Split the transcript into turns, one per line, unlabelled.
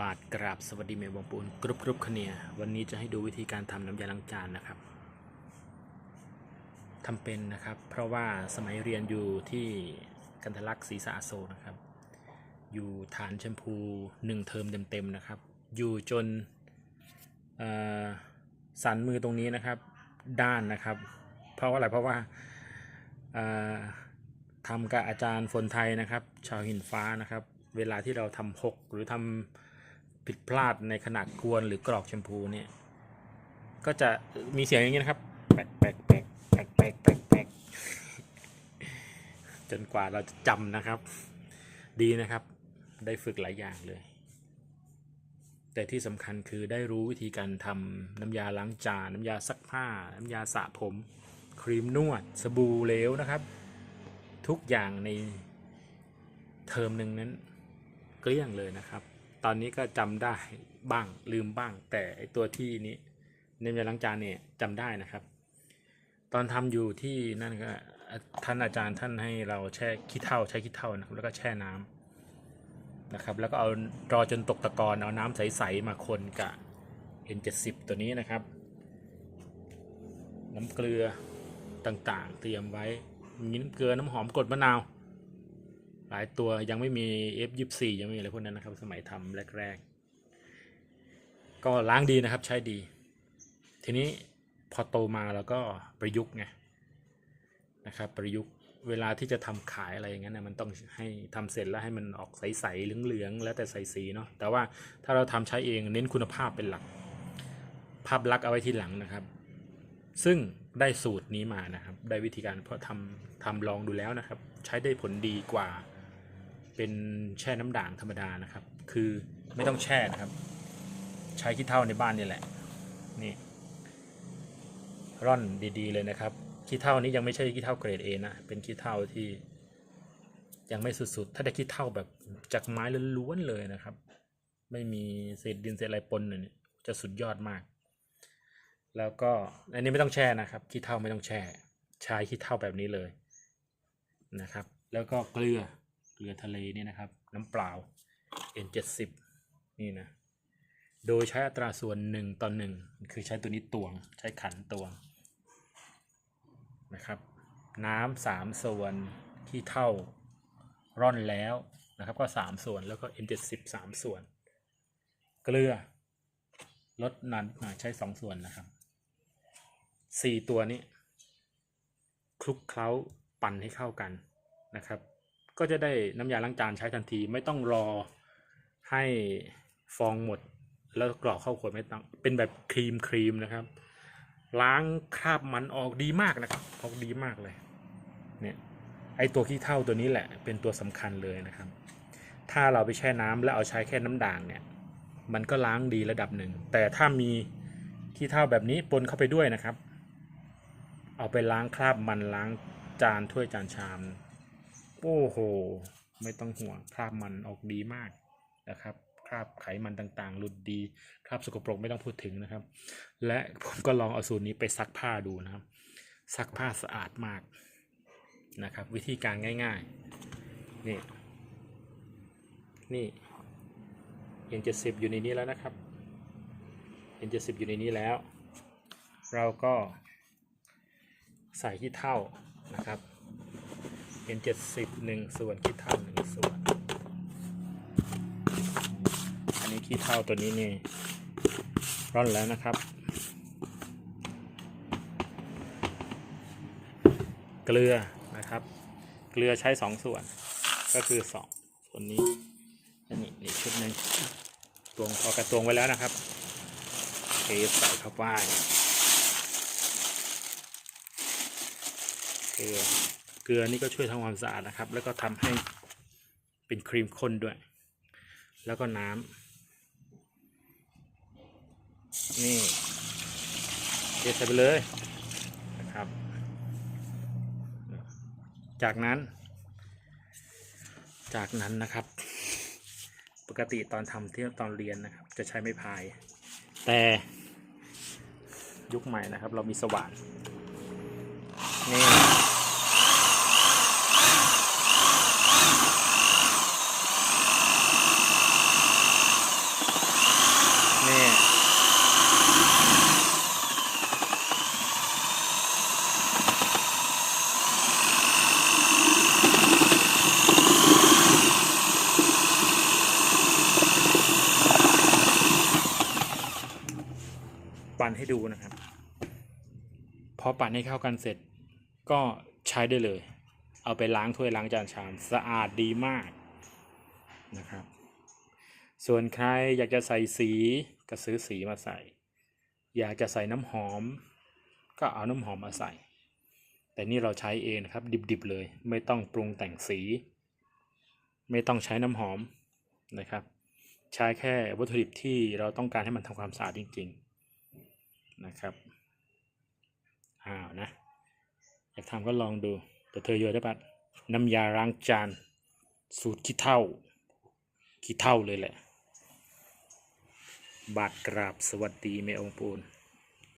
บาทกราบสวัสดีเมย์บองปูนกรุบกรุบขเนียวันนี้จะให้ดูวิธีการทำน้ำยาล้างจานนะครับทำเป็นนะครับ เพราะว่าสมัยเรียนอยู่ที่กันทะลักศรีสะอาโศกนะครับ อยู่ฐานแชมพูหนึ่งเทอมเต็มๆนะครับ อยู่จนสันมือตรงนี้นะครับ ด้านนะครับ เพราะว่าอะไรเพราะว่าทำกับอาจารย์ฝนไทยนะครับ ชาวหินฟ้านะครับเวลาที่เราทำหกหรือทำ ผิดพลาดในขณะกวนหรือกรอกแชมพูเนี่ย ก็จะมีเสียงอย่างนี้นะครับแปกแปกแปกแปกแปกแปกแปกจนกว่าเราจะจำนะครับ ดีนะครับ ได้ฝึกหลายอย่างเลย แต่ที่สำคัญคือได้รู้วิธีการทำน้ำยาล้างจานน้ำยาซักผ้า น้ำยาสระผม ครีมนวด สบู่เหลวนะครับ ทุกอย่างในเทอมหนึ่งนั้นเกลี้ยงเลยนะครับ ตอนนี้ก็จำได้บ้างลืมบ้าง แต่ไอตัวที่นี้เน้ำยาล้างจานเนี่ยจำได้นะครับ ตอนทำอยู่ที่นั่นก็ท่านอาจารย์ท่านให้เราแช่ขี้เถ้าใช้ขี้เถ้านะครับแล้วก็แช่น้ำนะครับ แล้วก็เอารอจนตกตะกอนเอาน้ำใสๆมาคนกับ N70 ตัวนี้นะครับ น้ำเกลือต่างๆ เตรียมไว้มีน้ำเกลือน้ำหอมกรดมะนาว หลายตัวยังไม่มี F24 ยังไม่มีอะไรพวกนั้นนะครับ สมัยทำแรกๆ ก็ล้างดีนะครับใช้ดี ทีนี้พอโตมาแล้วก็ประยุกต์ไงนะครับประยุกต์เวลาที่จะทำขายอะไรอย่างนั้นนะมันต้องให้ทำเสร็จแล้วให้มันออกใสๆเหลืองๆแล้วแต่ใสสีเนาะแต่ว่าถ้าเราทำใช้เองเน้นคุณภาพเป็นหลัก ภาพลักษณ์เอาไว้ทีหลังนะครับ ซึ่งได้สูตรนี้มานะครับ ได้วิธีการเพราะทำทำลองดูแล้วนะครับ ใช้ได้ผลดีกว่า เป็นแช่น้ำด่างธรรมดานะครับ คือไม่ต้องแช่นะครับ ใช้ขี้เถ้าในบ้านนี่แหละ นี่ ร่อนดีๆ เลยนะครับขี้เถ้านี้ยังไม่ใช่ขี้เถ้าเกรด A นะ เป็นขี้เถ้าที่ยังไม่สุดๆ ถ้าได้ขี้เถ้าแบบจากไม้ล้วนๆเลยนะครับ ไม่มีเศษดินเศษอะไรปนเนี่ยจะสุดยอดมาก แล้วก็อันนี้ไม่ต้องแช่นะครับขี้เถ้าไม่ต้องแช่ ใช้ขี้เถ้าแบบนี้เลยนะครับ แล้วก็เกลือ เกลือทะเลเนี่ยนะครับ น้ำเปล่า N70 นี่นะ โดยใช้อัตราส่วนหนึ่งต่อหนึ่งคือใช้ตัวนี้ตวง ใช้ขันตวงนะครับ น้ำสามส่วนขี้เท่าร่อนแล้วนะครับ ก็สามส่วนแล้วก็ N70 สามส่วน เกลือลดนานหน่อยใช้สองส่วนนะครับสี่ตัวนี้คลุกเคล้าปั่นให้เข้ากันนะครับ ก็จะได้น้ำยาล้างจานใช้ทันที ไม่ต้องรอให้ฟองหมด แล้วกรอกเข้าขวดไม่ต้องเป็นแบบครีมครีมนะครับ ล้างคราบมันออกดีมากนะครับออกดีมากเลยเนี่ยไอตัวขี้เถ้าตัวนี้แหละเป็นตัวสำคัญเลยนะครับ ถ้าเราไปแช่น้ำแล้วเอาใช้แค่น้ำด่างเนี่ย มันก็ล้างดีระดับหนึ่ง แต่ถ้ามีขี้เถ้าแบบนี้ปนเข้าไปด้วยนะครับ เอาไปล้างคราบมันล้างจานถ้วยจานชาม โอ้โห ไม่ต้องห่วงคราบมันออกดีมากนะครับคราบไขมันต่างๆ หลุดดีคราบสกปรกไม่ต้องพูดถึงนะครับ และผมก็ลองเอาสูตรนี้ไปซักผ้าดูนะครับ ซักผ้าสะอาดมากนะครับ วิธีการง่ายๆ นี่นี่เอ็นเจ็ดสิบอยู่ในนี้แล้วนะครับเอ็นเจ็ดสิบอยู่ในนี้แล้ว เราก็ใส่ขี้เท่านะครับ เป็นเจ็ดสิบหนึ่งส่วนขี้เท่าหนึ่งส่วน อันนี้ขี้เท่าตัวนี้นี่ร่อนแล้วนะครับ เกลือนะครับ เกลือใช้สองส่วน ก็คือสองส่วนนี้อันนี้นี่ชุดหนึ่งตวงพอกระตวงไว้แล้วนะครับเทใส่เข้าไปเกลือ เกลือนี่ก็ช่วยทำความสะอาดนะครับ แล้วก็ทำให้เป็นครีมข้นด้วย แล้วก็น้ำนี่เทใส่ไปเลยนะครับ จากนั้น จากนั้นนะครับ ปกติตอนทำที่ตอนเรียนนะครับ จะใช้ไม้พาย แต่ยุคใหม่นะครับ เรามีสว่านนี่ ปั่น ให้ดูนะครับ พอปั่นให้เข้ากันเสร็จก็ใช้ได้เลย เอาไปล้างถ้วยล้างจานชามสะอาดดีมากนะครับ ส่วนใครอยากจะใส่สีก็ซื้อสีมาใส่ อยากจะใส่น้ำหอม ก็เอาน้ำหอมมาใส่ แต่นี่เราใช้เองนะครับ ดิบๆเลย ไม่ต้องปรุงแต่งสี ไม่ต้องใช้น้ำหอมนะครับ ใช้แค่วัตถุดิบที่เราต้องการให้มันทำความสะอาดจริง ๆ นะครับอ้าวนะอยากทำก็ลองดู แต่เธอเยอะได้ปะน้ำยาล้างจาน สูตรขี้เท่าขี้เท่าเลยแหละ บาดกราบสวัสดีแม่องค์ปูน